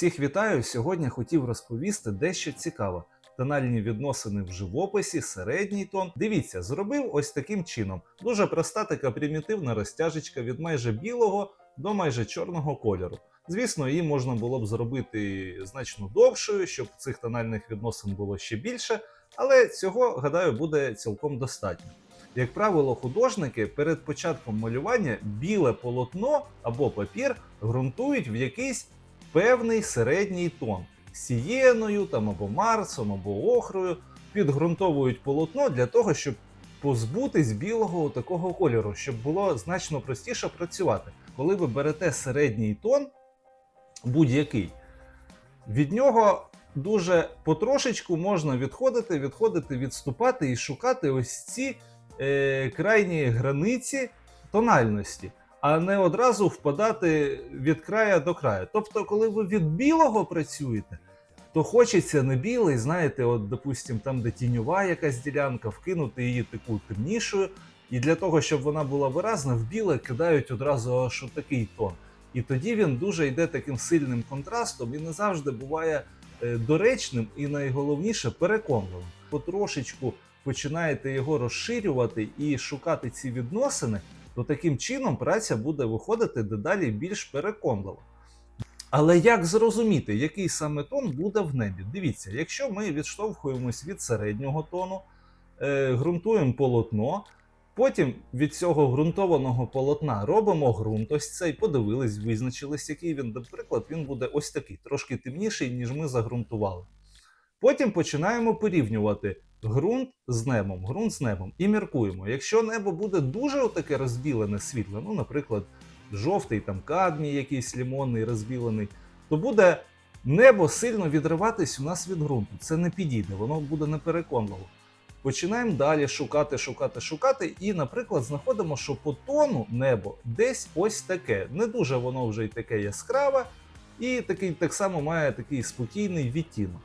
Всіх вітаю! Сьогодні хотів розповісти дещо цікаве. Тональні відносини в живописі, середній тон. Дивіться, зробив ось таким чином. Дуже проста така примітивна розтяжечка від майже білого до майже чорного кольору. Звісно, її можна було б зробити значно довшою, щоб цих тональних відносин було ще більше, але цього, гадаю, буде цілком достатньо. Як правило, художники перед початком малювання біле полотно або папір ґрунтують в якийсь певний середній тон сієною там або марсом, або охрою, підґрунтовують полотно для того, щоб позбутись білого такого кольору, щоб було значно простіше працювати. Коли ви берете середній тон, будь-який, від нього дуже потрошечку можна відходити, відходити, відступати і шукати ось ці е, крайні границі тональності а не одразу впадати від края до краю. Тобто, коли ви від білого працюєте, то хочеться не білий, знаєте, от, допустим, там, де тіньова якась ділянка, вкинути її таку темнішою. І для того, щоб вона була виразна, в біле кидають одразу аж такий тон. І тоді він дуже йде таким сильним контрастом і не завжди буває е, доречним і найголовніше переконливим. Потрошечку починаєте його розширювати і шукати ці відносини то таким чином праця буде виходити дедалі більш переконливо. Але як зрозуміти, який саме тон буде в небі? Дивіться, якщо ми відштовхуємось від середнього тону, е, ґрунтуємо полотно, потім від цього ґрунтованого полотна робимо ґрунт, ось цей, подивились, визначились, який він, наприклад, він буде ось такий, трошки темніший, ніж ми загрунтували. Потім починаємо порівнювати ґрунт з небом, ґрунт з небом і міркуємо. Якщо небо буде дуже таке розбілене світле, ну, наприклад, жовтий там кадмій, якийсь лімонний розбілений, то буде небо сильно відриватись у нас від ґрунту. Це не підійде, воно буде непереконливо. Починаємо далі шукати, шукати, шукати, і, наприклад, знаходимо, що по тону небо десь ось таке. Не дуже воно вже й таке яскраве, і такий так само має такий спокійний відтінок.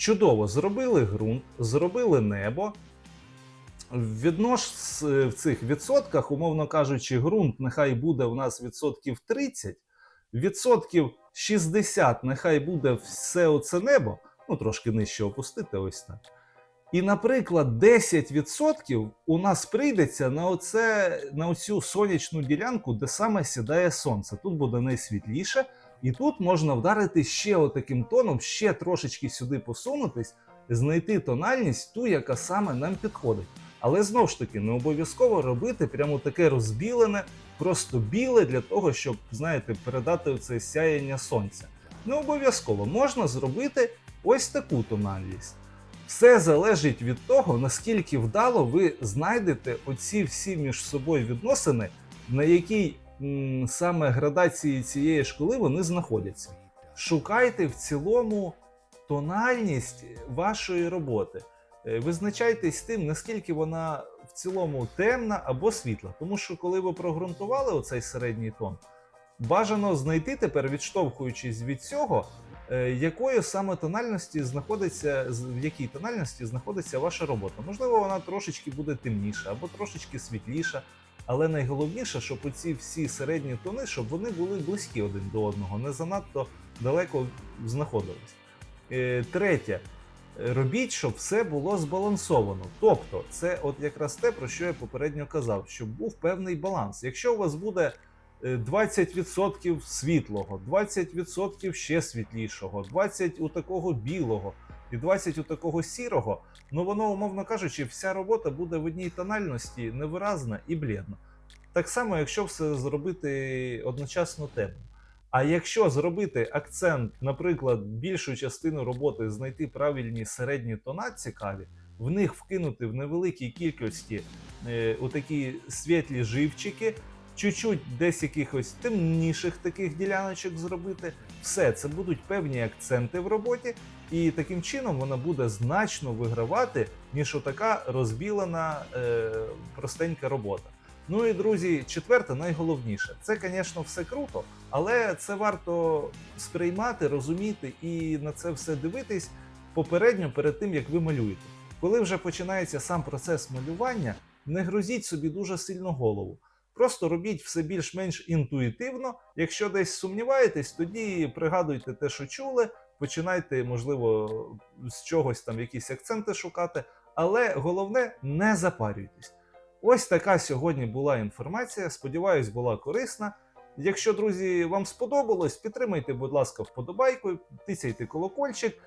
Чудово, зробили ґрунт, зробили небо. Віднош в цих відсотках, умовно кажучи, ґрунт нехай буде у нас відсотків 30, відсотків 60 нехай буде все оце небо, ну трошки нижче опустити ось так. І, наприклад, 10% у нас прийдеться на оце, на оцю сонячну ділянку, де саме сідає сонце. Тут буде найсвітліше, і тут можна вдарити ще отаким тоном, ще трошечки сюди посунутись, знайти тональність, ту, яка саме нам підходить. Але знову ж таки, не обов'язково робити прямо таке розбілене, просто біле для того, щоб, знаєте, передати це сяєння сонця. Не обов'язково можна зробити ось таку тональність. Все залежить від того, наскільки вдало ви знайдете оці всі між собою відносини, на якій саме градації цієї школи вони знаходяться. Шукайте в цілому тональність вашої роботи. Е, Визначайтесь тим, наскільки вона в цілому темна або світла. Тому що, коли ви прогрунтували оцей середній тон, бажано знайти тепер, відштовхуючись від цього, е, якої саме тональності знаходиться, в якій тональності знаходиться ваша робота. Можливо, вона трошечки буде темніша або трошечки світліша. Але найголовніше, щоб оці всі середні тони, щоб вони були близькі один до одного, не занадто далеко знаходились. Е, Третє, Е, робіть, щоб все було збалансовано. Тобто, це от якраз те, про що я попередньо казав, щоб був певний баланс. Якщо у вас буде е, 20% світлого, 20% ще світлішого, 20% у такого білого і 20% у такого сірого, ну воно, умовно кажучи, вся робота буде в одній тональності невиразна і блідна. Так само, якщо все зробити одночасно темно. А якщо зробити акцент, наприклад, більшу частину роботи знайти правильні середні тона цікаві, в них вкинути в невеликій кількості е, отакі світлі живчики, чуть-чуть десь якихось темніших таких діляночок зробити, все це будуть певні акценти в роботі, і таким чином вона буде значно вигравати, ніж отака розбілена е, простенька робота. Ну і друзі, четверте, найголовніше, це, звісно, все круто, але це варто сприймати, розуміти і на це все дивитись попередньо перед тим, як ви малюєте. Коли вже починається сам процес малювання, не грузіть собі дуже сильно голову. Просто робіть все більш-менш інтуїтивно. Якщо десь сумніваєтесь, тоді пригадуйте те, що чули, починайте, можливо, з чогось там якісь акценти шукати. Але головне, не запарюйтесь. Ось така сьогодні була інформація. Сподіваюсь, була корисна. Якщо, друзі, вам сподобалось, підтримайте, будь ласка, вподобайкою, тицяйте колокольчик.